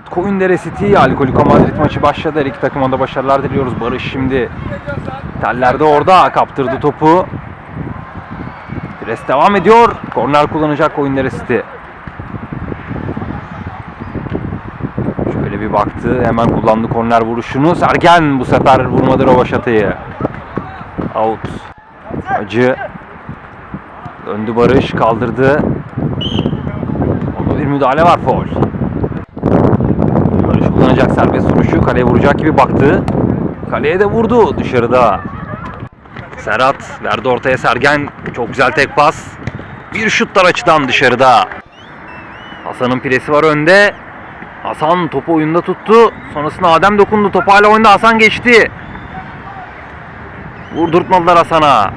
Evet Koyundere City Alkoliko Madrid maçı başladı. Her iki takıma da başarılar diliyoruz. Barış şimdi tellerde orada kaptırdı topu. Pres devam ediyor. Korner kullanacak Koyundere City. Şöyle bir baktı. Hemen kullandı korner vuruşunu. Sergen bu sefer vurmadı Rovaşata'yı. Out. Acı. Döndü Barış. Kaldırdı. Orada bir müdahale var. Foul. Kullanacak serbest vuruşu. Kaleye vuracak gibi baktı. Kaleye de vurdu dışarıda. Serhat verdi ortaya Sergen. Çok güzel tek pas. Bir şutlar açıdan dışarıda. Hasan'ın piresi var önde. Hasan topu oyunda tuttu. Sonrasında Adem dokundu. Topu hala oyunda Hasan geçti. Vurdurtmadılar Hasan'a.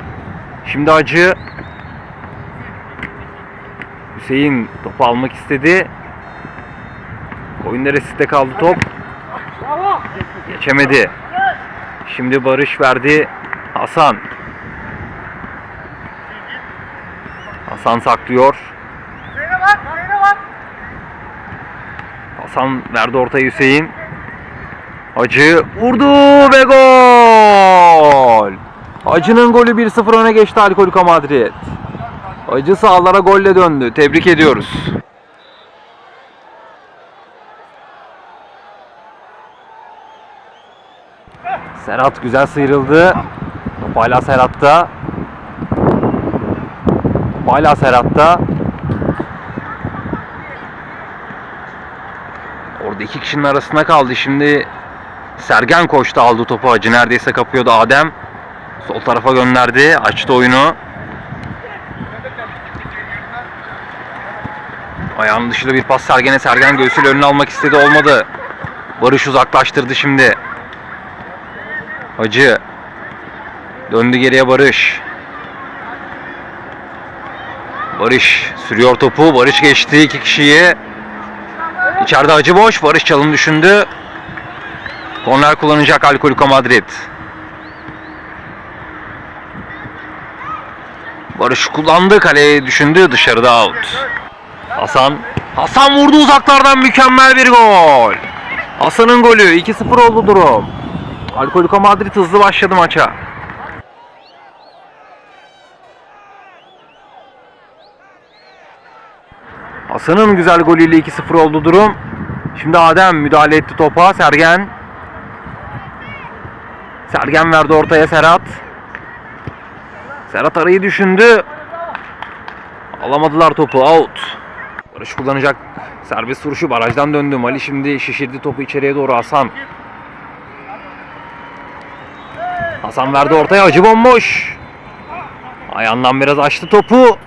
Şimdi Acı. Hüseyin topu almak istedi. Oyun neresinde kaldı top. Geçemedi. Şimdi Barış verdi. Hasan. Hasan saklıyor. Hasan verdi ortaya Hüseyin. Hacı vurdu ve gol. Hacı'nın golü 1-0 öne geçti Alkoliko Madrid. Hacı sahalara golle döndü. Tebrik ediyoruz. Serhat güzel sıyrıldı. Top hala Serhat'ta. Top hala Serhat'ta. Orada iki kişinin arasında kaldı. Şimdi Sergen koştu aldı topu. Hacı neredeyse kapıyordu Adem. Sol tarafa gönderdi. Açtı oyunu. Ayağının dışında bir pas Sergen'e. Sergen göğsüyle önüne almak istedi. Olmadı. Barış uzaklaştırdı şimdi. Hacı. Döndü geriye Barış. Barış sürüyor topu. Barış geçti iki kişiyi. İçeride Hacı boş. Barış çalım düşündü. Korner kullanacak Alkoliko Madrid. Barış kullandı. Kaleyi düşündü. Dışarıda out. Hasan. Hasan vurdu uzaklardan mükemmel bir gol. Hasan'ın golü. 2-0 oldu durum. Alkoliko Madrid hızlı başladı maça. Hasan'ın güzel golüyle 2-0 oldu durum. Şimdi Adem müdahale etti topa. Sergen. Sergen verdi ortaya Serhat. Serhat arayı düşündü. Alamadılar topu. Out. Barış kullanacak serbest vuruşu barajdan döndü. Mali şimdi şişirdi topu içeriye doğru Hasan. Hasan verdi ortaya acı bomboş. Ayağından biraz açtı topu.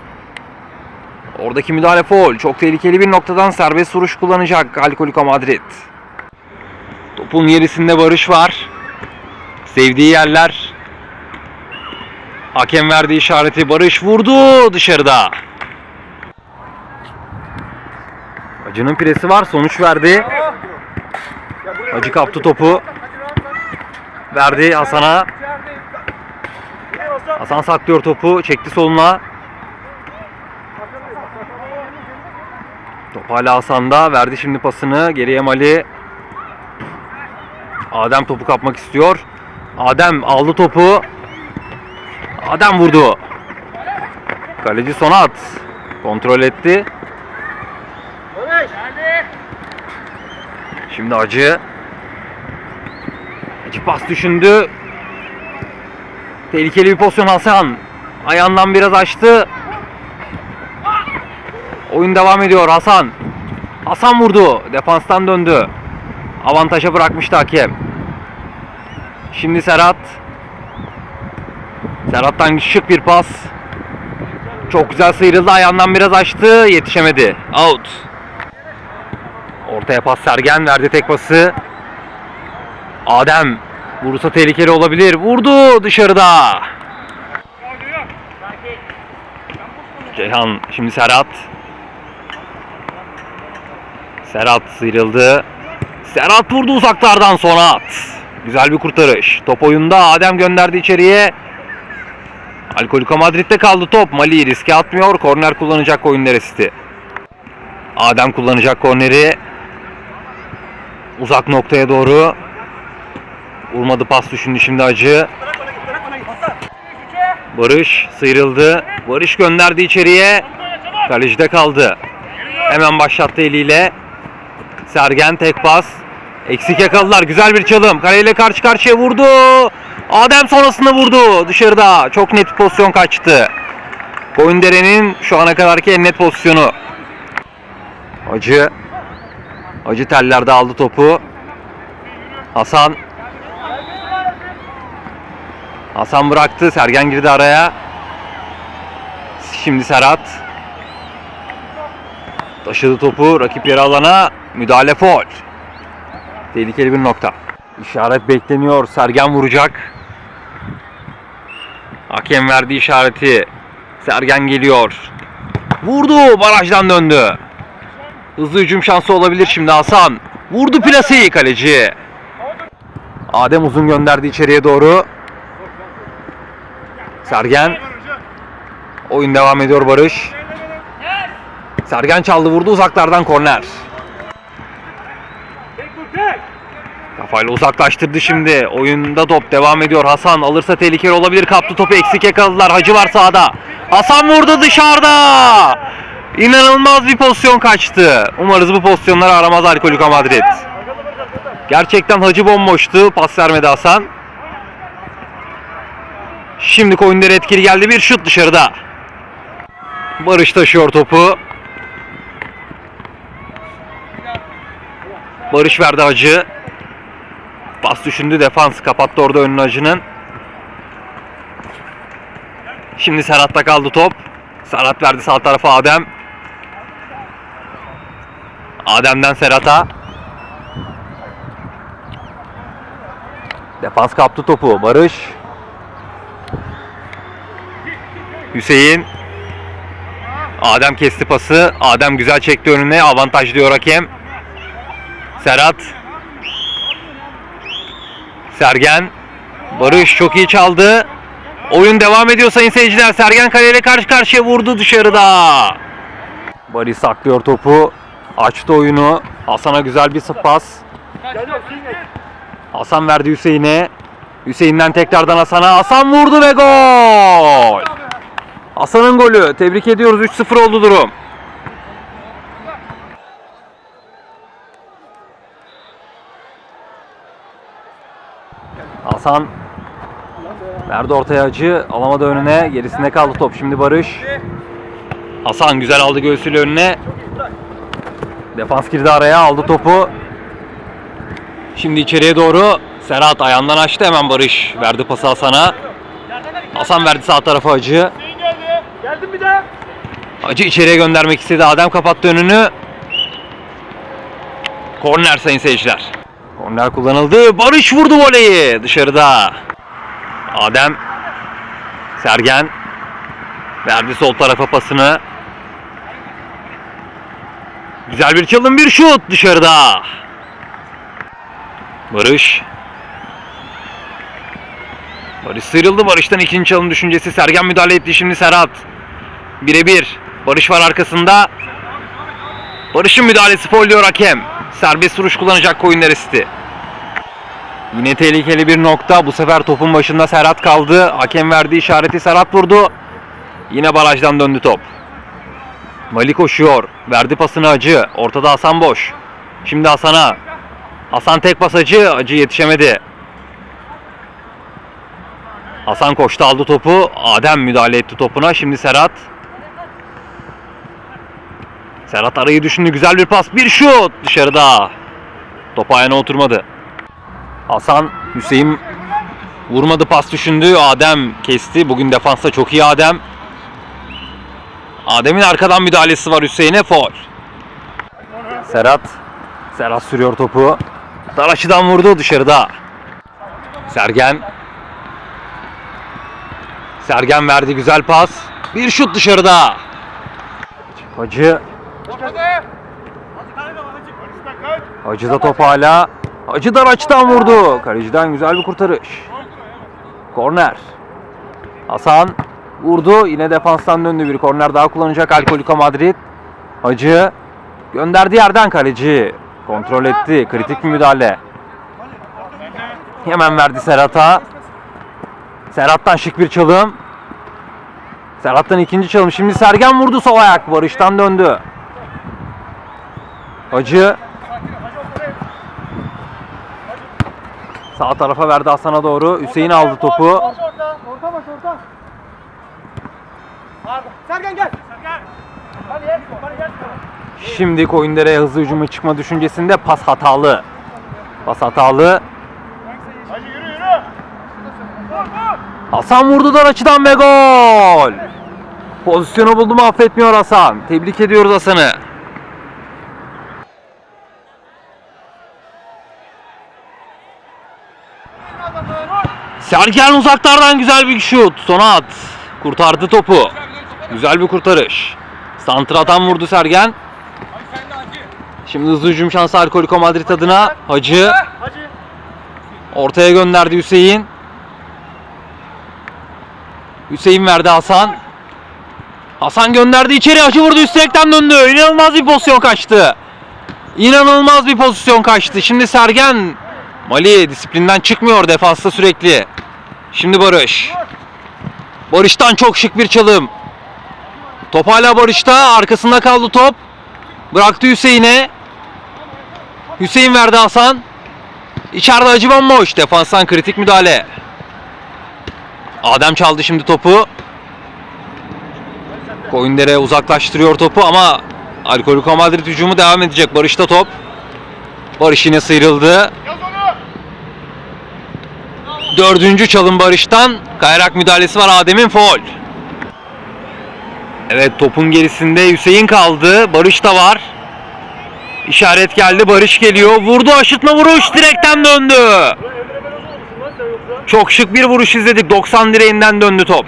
Oradaki müdahale foul. Çok tehlikeli bir noktadan serbest vuruş kullanacak Alkoliko Madrid. Topun gerisinde Barış var. Sevdiği yerler. Hakem verdi işareti. Barış vurdu dışarıda. Acı'nın piresi var. Sonuç verdi. Acı kaptı topu. Verdi Hasan'a. Hasan saklıyor topu. Çekti soluna. Top hala Hasan'da. Verdi şimdi pasını. Geriye Mali. Adem topu kapmak istiyor. Adem aldı topu. Adem vurdu. Kaleci Sonat. Kontrol etti. Şimdi Acı. Acı pas düşündü. Tehlikeli bir pozisyon Hasan. Ayağından biraz açtı. Oyun devam ediyor Hasan. Hasan vurdu. Defanstan döndü. Avantaja bırakmıştı hakem. Şimdi Serhat. Serhat'tan şık bir pas. Çok güzel sıyrıldı. Ayağından biraz açtı. Yetişemedi. Out. Ortaya pas Sergen verdi tek pası. Adem vurursa tehlikeli olabilir. Vurdu dışarıda. Ceyhan şimdi Serhat. Serhat sıyrıldı. Serhat vurdu uzaklardan sonra at. Güzel bir kurtarış. Top oyunda Adem gönderdi içeriye. Alkoliko Madrid'de kaldı top. Mali riske atmıyor. Korner kullanacak oyun neresi? Adem kullanacak korneri. uzak noktaya doğru. Vurmadı pas düşündü şimdi Hacı. Barış sıyrıldı. Barış gönderdi içeriye. Kalecide kaldı. Hemen başlattı eliyle. Sergen tek pas. Eksik yakaladılar. Güzel bir çalım. Kaleyle karşı karşıya vurdu. Adem sonrasında vurdu. Dışarıda. Çok net pozisyon kaçtı. Koyundere'nin şu ana kadarki en net pozisyonu. Acı. Acı tellerde aldı topu. Hasan. Hasan bıraktı. Sergen girdi araya. Şimdi Serhat. Taşıdı topu rakip yarı alana. Müdahale foul. Tehlikeli bir nokta. İşaret bekleniyor. Sergen vuracak. Hakem verdi işareti. Sergen geliyor. Vurdu. Barajdan döndü. Hızlı hücum şansı olabilir şimdi Hasan. Vurdu plaseyi kaleci. Adem uzun gönderdi içeriye doğru. Sergen. Oyun devam ediyor Barış. Sergen çaldı vurdu uzaklardan korner. Kafayla uzaklaştırdı şimdi. Oyunda top devam ediyor. Hasan alırsa tehlikeli olabilir. Kaptı topu eksik yakaladılar. Hacı var sağda. Hasan vurdu dışarıda. İnanılmaz bir pozisyon kaçtı. Umarız bu pozisyonları aramaz Alkolika Madrid. Gerçekten Hacı bomboştu. Pas vermedi Hasan. Şimdi Koyunlar etkili geldi. Bir şut dışarıda. Barış taşıyor topu. Barış verdi Hacı. Pas düşündü defans kapattı orada önünü Hacı'nın. Şimdi Serhat'ta kaldı top. Serhat verdi sağ tarafa Adem. Adem'den Serhat'a. Defans kaptı topu. Barış. Hüseyin. Adem kesti pası. Adem güzel çekti önüne. Avantaj diyor hakem. Serhat. Sergen. Barış çok iyi çaldı. Oyun devam ediyor sayın seyirciler. Sergen kaleyle karşı karşıya vurdu dışarıda. Barış saklıyor topu. Açtı oyunu. Hasan'a güzel bir pas. Hasan verdi Hüseyin'e. Hüseyin'den tekrardan Hasan'a. Hasan vurdu ve gol. Hasan'ın golü. Tebrik ediyoruz. 3-0 oldu durum. Hasan verdi ortaya acı. Alamadı önüne. Gerisinde kaldı top. Şimdi Barış. Hasan güzel aldı göğsüyle önüne. Defans girdi araya. Aldı topu. Şimdi içeriye doğru. Serhat ayağından açtı. Hemen Barış verdi pası Hasan'a. Hasan verdi sağ tarafa acı. Acı içeriye göndermek istedi. Adem kapattı önünü. Korner sayın seyirciler. Korner kullanıldı. Barış vurdu voleyi dışarıda. Adem Sergen verdi sol tarafa pasını. Güzel bir çalım bir şut dışarıda. Barış Barış sıyrıldı. Barış'tan ikinci çalım düşüncesi. Sergen müdahale etti. Şimdi Serhat. Birebir. Barış var arkasında. Barış'ın müdahalesi foul diyor hakem. Serbest vuruş kullanacak koyun neresi? Yine tehlikeli bir nokta. Bu sefer topun başında Serhat kaldı. Hakem verdiği işareti Serhat vurdu. Yine barajdan döndü top. Mali koşuyor. Verdi pasını Acı. Ortada Hasan boş. Şimdi Hasan'a. Hasan tek pas Acı. Acı yetişemedi. Hasan koştu aldı topu. Adem müdahale etti topuna. Şimdi Serhat. Serhat arayı düşündü. Güzel bir pas. Bir şut dışarıda. Top ayağına oturmadı. Hasan Hüseyin vurmadı pas düşündü. Adem kesti. Bugün defansta çok iyi Adem. Adem'in arkadan müdahalesi var Hüseyin'e. Foul. Serhat. Serhat sürüyor topu. Dar açıdan vurdu dışarıda. Sergen. Sergen verdi güzel pas. Bir şut dışarıda. Hacı. Hacı'da top hala. Hacı dar açıdan vurdu. Kaleciden güzel bir kurtarış. Korner. Hasan vurdu. Yine defanstan döndü bir korner daha kullanacak Alkolika Madrid. Hacı gönderdi yerden kaleci. Kontrol etti. Kritik bir müdahale. Hemen verdi Serhat'a. Serhat'tan şık bir çalım. Serhat'tan ikinci çalım. Şimdi Sergen vurdu sol ayak. Barış'tan döndü. Hacı. Sağ tarafa verdi Hasan'a doğru. Hüseyin aldı topu. Orta, baş, orta. Sergen gel. Şimdi Koyundere'ye hızlı hücuma çıkma düşüncesinde pas hatalı. Pas hatalı. Hasan vurdu dar açıdan ve gol. Pozisyonu buldu mu affetmiyor Hasan. Tebrik ediyoruz Hasan'ı. Sergen uzaklardan güzel bir şut. Sona at. Kurtardı topu. Güzel bir kurtarış. Santra'dan vurdu Sergen. Şimdi hızlı hücum şansı Alkoliko Madrid adına. Hacı ortaya gönderdi Hüseyin. Hüseyin verdi Hasan. Hasan gönderdi içeri Hacı vurdu üst direkten döndü. İnanılmaz bir pozisyon kaçtı. İnanılmaz bir pozisyon kaçtı. Şimdi Sergen Mali disiplinden çıkmıyor defansta sürekli. Şimdi Barış. Barış'tan çok şık bir çalım. Top hala Barış'ta. Arkasında kaldı top. Bıraktı Hüseyin'e. Hüseyin verdi Hasan. İçeride acı bomboş. Defanstan kritik müdahale. Adem çaldı şimdi topu. Koyundere uzaklaştırıyor topu ama Alkoliko Madrid hücumu devam edecek. Barış'ta top. Barış yine sıyrıldı. Dördüncü çalım Barış'tan. Kayrak müdahalesi var Adem'in foul. Evet topun gerisinde Hüseyin kaldı. Barış da var. İşaret geldi. Barış geliyor. Vurdu aşıtma vuruş. Direkten döndü. Çok şık bir vuruş izledik. 90 direğinden döndü top.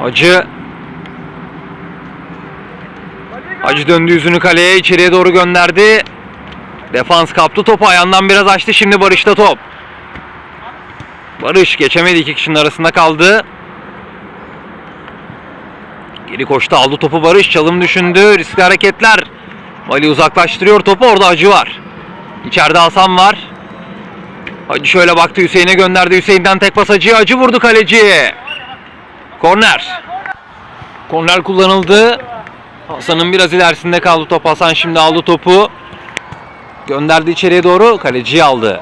Hacı. Hacı döndü yüzünü kaleye. içeriye doğru gönderdi. Defans kaptı topu. Ayağından biraz açtı. Şimdi Barış'ta top. Barış geçemedi. iki kişinin arasında kaldı. Geri koştu. Aldı topu Barış. Çalım düşündü. Riskli hareketler. Vali uzaklaştırıyor topu. Orada Hacı var. İçeride Hasan var. Hacı şöyle baktı Hüseyin'e gönderdi. Hüseyin'den tek pas Hacı. Hacı vurdu kaleci. Korner. Korner kullanıldı. Hasan'ın biraz ilerisinde kaldı top. Hasan şimdi aldı topu. Gönderdi içeriye doğru. Kaleciyi aldı.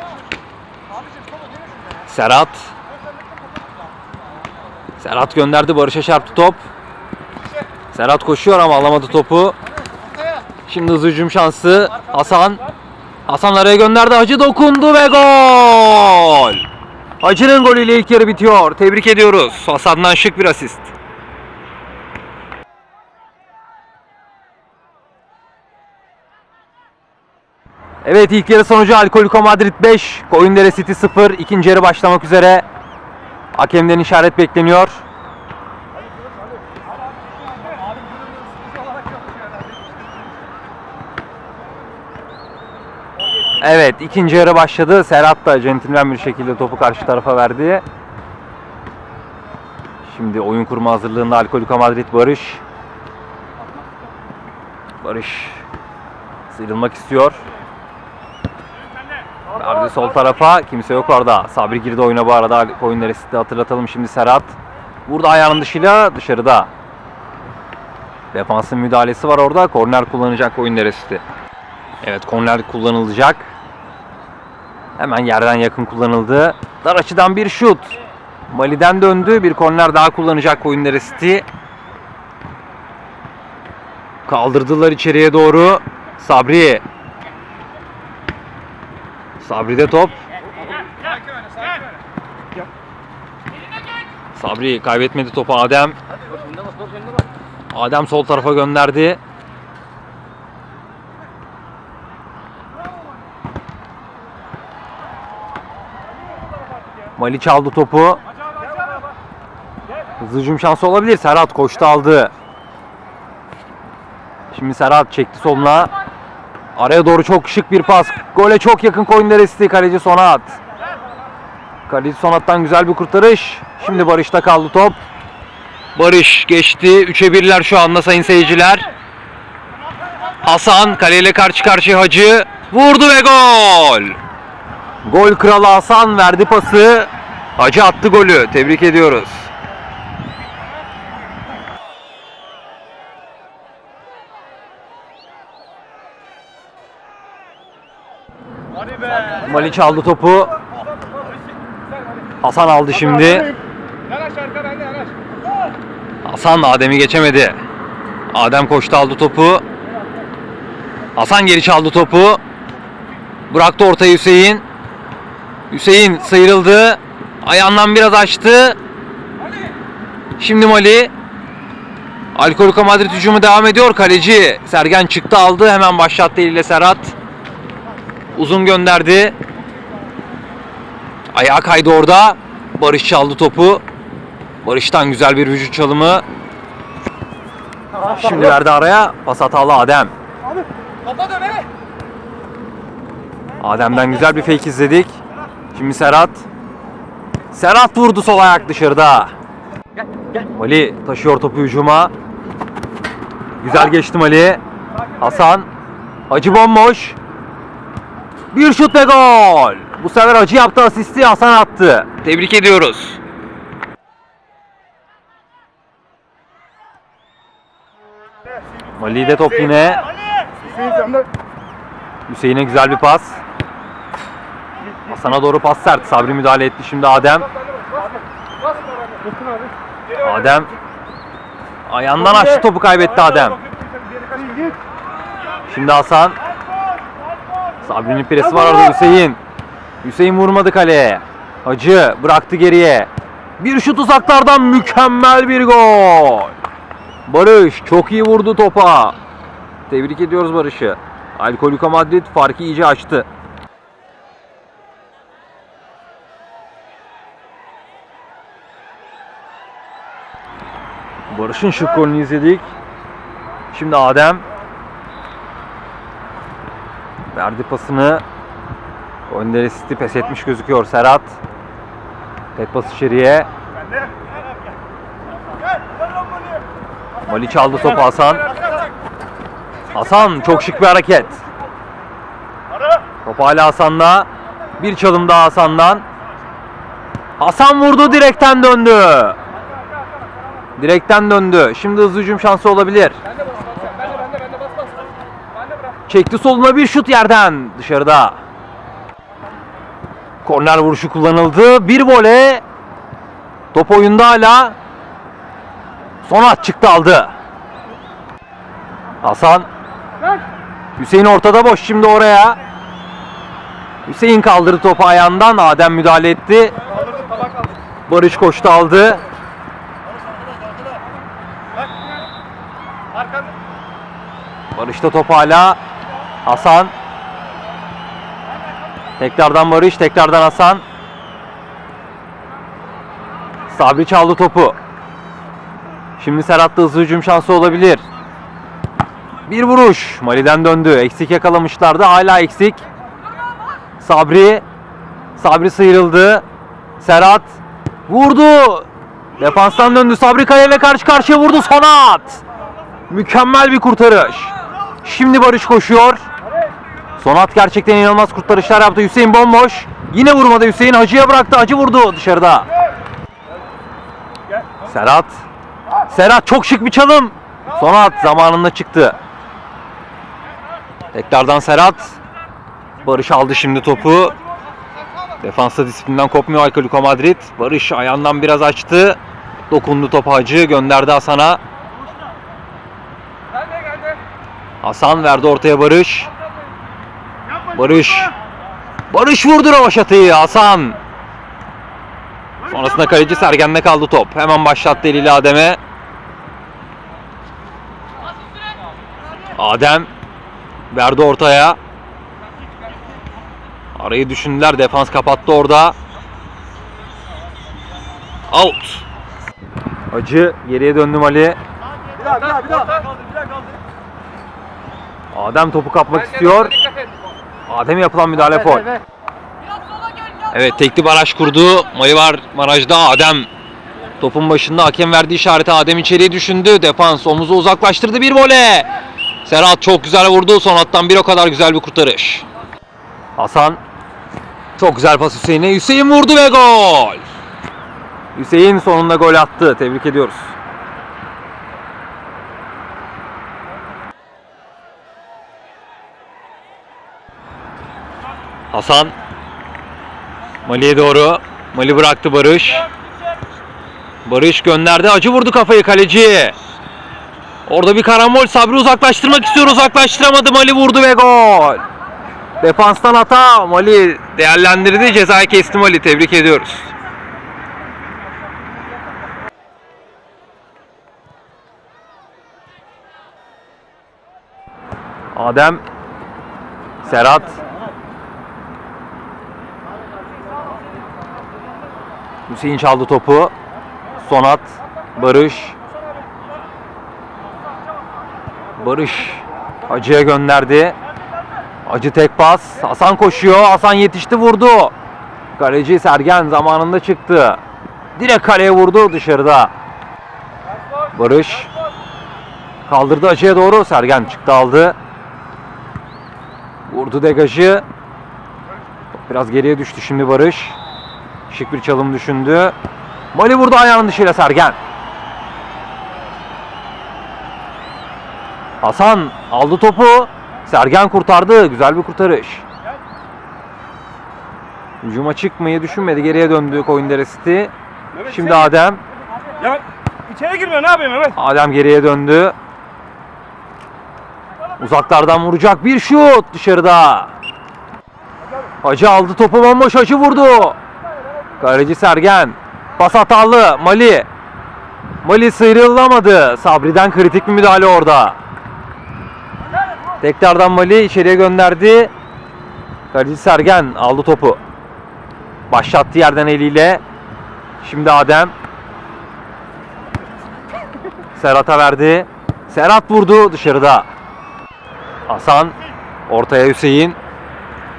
Serhat. Serhat gönderdi. Barış'a çarptı top. Serhat koşuyor ama alamadı topu. Şimdi hızlı hücum şansı. Hasan. Hasan araya gönderdi. Hacı dokundu ve gol. Hacı'nın golüyle ilk yarı bitiyor. Tebrik ediyoruz. Hasan'dan şık bir asist. Evet ilk yarı sonucu Alkoliko Madrid 5, Koyundere City 0. İkinci yarı başlamak üzere. Hakemden işaret bekleniyor. Evet ikinci yarı başladı. Serhat da centilmen bir şekilde topu karşı tarafa verdi. Şimdi oyun kurma hazırlığında Alkoliko Madrid Barış. Barış sıyrılmak istiyor. Verdi sol tarafa. Kimse yok orada. Sabri girdi oyuna bu arada. Oyunları size hatırlatalım şimdi Serhat. Burada ayağının dışıyla dışarıda. Defansın müdahalesi var orada. Korner kullanacak oyun neresi? Evet korner kullanılacak. Hemen yerden yakın kullanıldı. Dar açıdan bir şut. Mali'den döndü. Bir korner daha kullanacak oyun neresi? Kaldırdılar içeriye doğru. Sabri. Sabri'de top. Sabri kaybetmedi topu Adem. Adem sol tarafa gönderdi. Mali çaldı topu. Hızlı şansı olabilir. Serhat koştu aldı. Şimdi Serhat çekti soluna. Araya doğru çok şık bir pas. Gole çok yakın Koyunderesi. Kaleci Sonat. Kaleci Sonat'tan güzel bir kurtarış. Şimdi Barış'ta kaldı top. Barış geçti. 3'e 1'ler şu anda sayın seyirciler. Hasan kaleyle karşı karşıya Hacı. Vurdu ve gol. Gol kralı Hasan verdi pası. Hacı attı golü. Tebrik ediyoruz. Hadi be. Mali çaldı topu. Hasan aldı şimdi. Hasan Adem'i geçemedi. Adem koştu aldı topu. Hasan geri çaldı topu. Bıraktı ortaya Hüseyin. Hüseyin sıyrıldı. Ayağından biraz açtı. Şimdi Mali. Alkolika Madrid hücumu devam ediyor. Kaleci Sergen çıktı aldı. Hemen başlattı eliyle Serhat. Uzun gönderdi. Ayağa kaydı orada. Barış çaldı topu. Barış'tan güzel bir vücut çalımı. Şimdi verdi araya. Pas hatalı Adem. Adem'den güzel bir fake izledik. Şimdi Serhat. Serhat vurdu sol ayak dışarıda. Mali taşıyor topu hücuma. Güzel geçti Mali. Hasan. Hacı bomboş. Bir şut ve gol. Bu sefer Hacı yaptı asisti Hasan attı. Tebrik ediyoruz. Mali'de top yine. Hüseyin'e güzel bir pas. Hasan'a doğru pas sert. Sabri müdahale etti şimdi Adem. Adem ayağından açtı topu kaybetti Adem. Şimdi Hasan. Sabri'nin presi var orada Hüseyin. Hüseyin vurmadı kaleye. Hacı bıraktı geriye. Bir şut uzaklardan mükemmel bir gol. Barış çok iyi vurdu topa. Tebrik ediyoruz Barış'ı. Alkolika Madrid farkı iyice açtı. Barış'ın şık golünü izledik. Şimdi Adem verdi pasını. Önder City pes etmiş gözüküyor Serhat. Tek pas içeriye. Mali. Çaldı topu Hasan. Hasan çok şık bir hareket. Top hala Hasan'da. Bir çalım daha Hasan'dan. Hasan vurdu direkten döndü. Direkten döndü. Şimdi hızlı hücum şansı olabilir. Çekti soluna bir şut yerden dışarıda. Korner vuruşu kullanıldı. Bir vole. Top oyunda hala. Son at çıktı aldı. Hasan. Hüseyin ortada boş şimdi oraya. Hüseyin kaldırdı topu ayağından. Adem müdahale etti. Barış koştu aldı. Barış'ta top hala. Hasan. Tekrardan Barış, tekrardan Hasan. Sabri çaldı topu. Şimdi Serhat'ta hızlı hücum şansı olabilir. Bir vuruş. Mali'den döndü. Eksik yakalamışlardı. Hala eksik. Sabri. Sabri sıyrıldı. Serhat. Vurdu. Defanstan döndü. Sabri kaleyle karşı karşıya vurdu. Sonat. Mükemmel bir kurtarış. Şimdi Barış koşuyor. Sonat gerçekten inanılmaz kurtarışlar yaptı. Hüseyin bomboş. Yine vurmadı Hüseyin. Hacı'ya bıraktı. Hacı vurdu dışarıda. Serhat. Serhat çok şık bir çalım. Sonat zamanında çıktı. Tekrardan Serhat. Barış aldı şimdi topu. Defansta disiplinden kopmuyor Alkolika Madrid. Barış ayağından biraz açtı. Dokundu topu Hacı. Gönderdi Hasan'a. Hasan verdi ortaya Barış. Barış. Barış vurdu ravaşatıyı Hasan. Sonrasında kaleci Sergen'de kaldı top. Hemen başlattı eliyle Adem'e. Adem verdi ortaya. Arayı düşündüler. Defans kapattı orada. Out. Acı geriye döndü Ali. Bir daha bir daha bir daha. Adem topu kapmak istiyor. Adem'e yapılan müdahale foul. Evet tekli baraj kurdu. Mali var barajda Adem. Topun başında hakem verdiği işareti Adem içeriye düşündü. Defans omuzu uzaklaştırdı bir vole. Serhat çok güzel vurdu. Son hattan bir o kadar güzel bir kurtarış. Hasan çok güzel pas Hüseyin'e. Hüseyin vurdu ve gol. Hüseyin sonunda gol attı. Tebrik ediyoruz. Hasan Mali'ye doğru. Mali bıraktı Barış. Barış gönderdi. Acı vurdu kafayı kaleci. Orada bir karambol. Sabri uzaklaştırmak istiyor. Uzaklaştıramadı. Mali vurdu ve gol. Defanstan hata. Mali değerlendirdi. Cezayı kesti Mali. Tebrik ediyoruz. Adem Serhat Hüseyin çaldı topu. Sonat Barış Barış Hacı'ya gönderdi. Hacı tek pas. Hasan koşuyor. Hasan yetişti vurdu. Kaleci Sergen zamanında çıktı. Direkt kaleye vurdu dışarıda. Barış kaldırdı Hacı'ya doğru. Sergen çıktı aldı. Vurdu degajı. Biraz geriye düştü şimdi Barış. Şık bir çalım düşündü. Mali vurdu ayağının dışıyla Sergen. Hasan aldı topu. Sergen kurtardı. Güzel bir kurtarış. Hücuma çıkmayı düşünmedi. Geriye döndü Koyun Deresi. Mehmet Şimdi sen- Adem. Ya içeri girmiyor ne yapayım Mehmet? Adem geriye döndü. Uzaklardan vuracak bir şut dışarıda. Hacı aldı topu bomboş Hacı vurdu. Kaleci Sergen. Pas hatalı Mali. Mali sıyrılamadı. Sabri'den kritik bir müdahale orada. Tekrardan Mali içeriye gönderdi. Kaleci Sergen aldı topu. Başlattı yerden eliyle. Şimdi Adem. Serhat'a verdi. Serhat vurdu dışarıda. Hasan ortaya Hüseyin.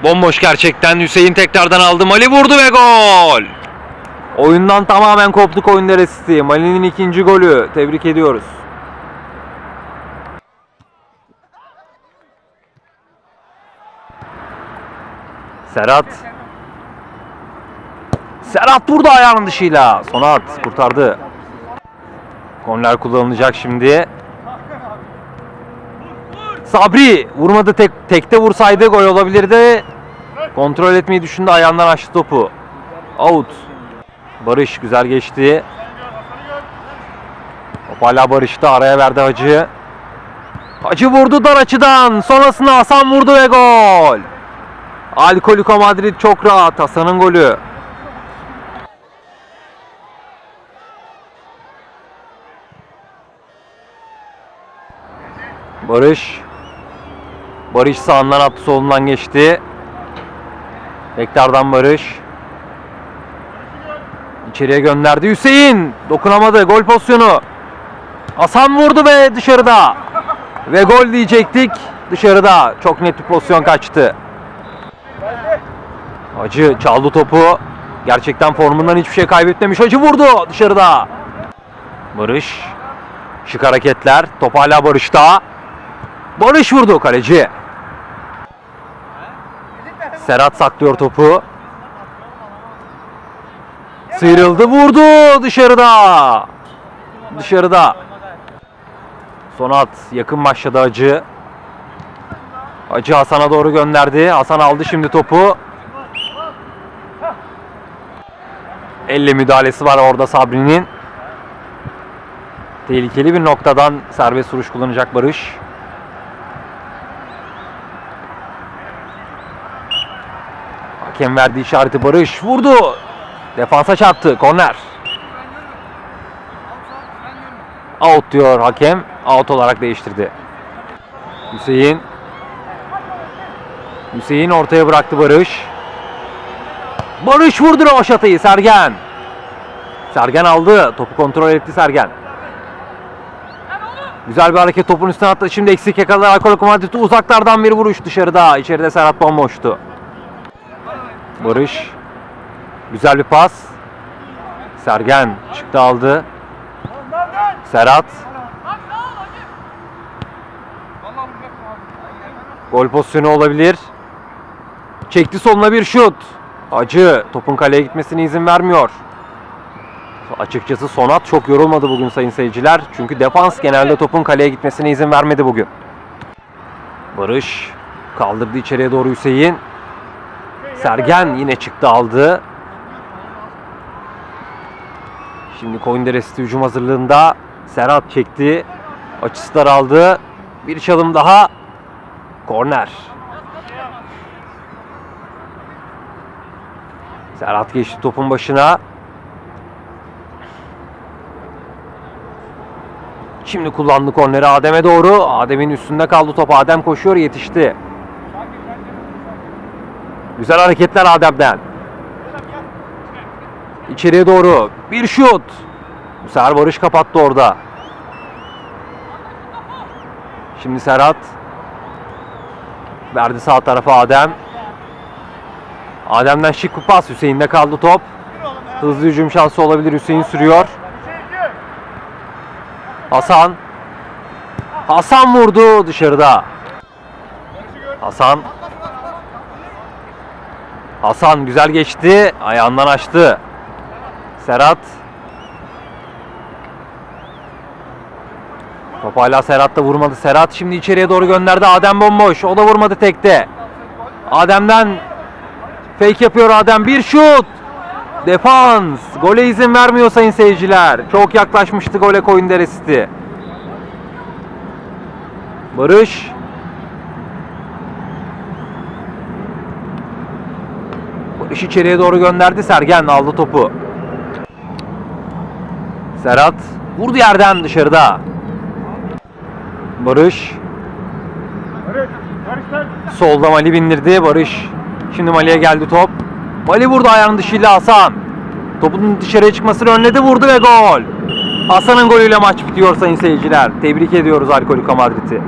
Bomboş gerçekten Hüseyin tekrardan aldı. Mali vurdu ve gol. Oyundan tamamen koptuk oyun deresi. Mali'nin ikinci golü. Tebrik ediyoruz. Serhat. Serhat vurdu ayağının dışıyla. Sonat kurtardı. Korner kullanılacak şimdi. Sabri vurmadı tek tekte vursaydı gol olabilirdi. Kontrol etmeyi düşündü ayağından açtı topu. Out. Barış güzel geçti. Top hala Barış'ta araya verdi Hacı. Hacı vurdu dar açıdan. Sonrasında Hasan vurdu ve gol. Alkoliko Madrid çok rahat. Hasan'ın golü. Barış. Barış sağından attı solundan geçti. Tekrardan Barış. İçeriye gönderdi Hüseyin. Dokunamadı. Gol pozisyonu. Hasan vurdu ve dışarıda. Ve gol diyecektik. Dışarıda. Çok net bir pozisyon kaçtı. Hacı çaldı topu. Gerçekten formundan hiçbir şey kaybetmemiş. Hacı vurdu dışarıda. Barış. Şık hareketler. Top hala Barış'ta. Barış vurdu kaleci. Serhat saklıyor topu. Sıyrıldı vurdu dışarıda. Dışarıda. Sonat yakın başladı Hacı. Hacı Hasan'a doğru gönderdi. Hasan aldı şimdi topu. Elle müdahalesi var orada Sabri'nin. Tehlikeli bir noktadan serbest vuruş kullanacak Barış. Hakem verdi işareti Barış. Vurdu. Defansa çarptı. Korner. Out diyor hakem. Out olarak değiştirdi. Hüseyin. Hüseyin ortaya bıraktı Barış. Barış vurdu Rovaşata'yı Sergen. Sergen aldı. Topu kontrol etti Sergen. Güzel bir hareket topun üstüne attı. Şimdi eksik yakaladı. Alkol Komanditu uzaklardan bir vuruş dışarıda. İçeride Serhat bomboştu. Barış. Güzel bir pas. Sergen çıktı aldı. Serhat. Gol pozisyonu olabilir. Çekti soluna bir şut. Acı topun kaleye gitmesine izin vermiyor. Açıkçası Sonat çok yorulmadı bugün sayın seyirciler. Çünkü defans genelde topun kaleye gitmesine izin vermedi bugün. Barış kaldırdı içeriye doğru Hüseyin. Sergen yine çıktı aldı. Şimdi Koyunderesi hücum hazırlığında. Serhat çekti. Açısı daraldı. Bir çalım daha. Korner. Serhat geçti topun başına. Şimdi kullandı korneri Adem'e doğru. Adem'in üstünde kaldı top. Adem koşuyor yetişti. Güzel hareketler Adem'den. İçeriye doğru. Bir şut. Sefer Barış kapattı orada. Şimdi Serhat. Verdi sağ tarafa Adem. Adem'den şık bir pas. Hüseyin'de kaldı top. Hızlı hücum şansı olabilir. Hüseyin sürüyor. Hasan. Hasan vurdu dışarıda. Hasan. Hasan güzel geçti. Ayağından açtı. Serhat. Top hala Serhat'ta vurmadı. Serhat şimdi içeriye doğru gönderdi. Adem bomboş. O da vurmadı tekte. Adem'den fake yapıyor Adem. Bir şut. Defans. Gole izin vermiyor sayın seyirciler. Çok yaklaşmıştı gole koyun deresi. Barış. Barış içeriye doğru gönderdi. Sergen aldı topu. Serhat vurdu yerden dışarıda. Barış solda Mali bindirdi. Barış şimdi Mali'ye geldi top. Mali vurdu ayağının dışıyla Hasan. Topun dışarıya çıkmasını önledi vurdu ve gol. Hasan'ın golüyle maç bitiyor sayın seyirciler. Tebrik ediyoruz Alkolika Madrid'i.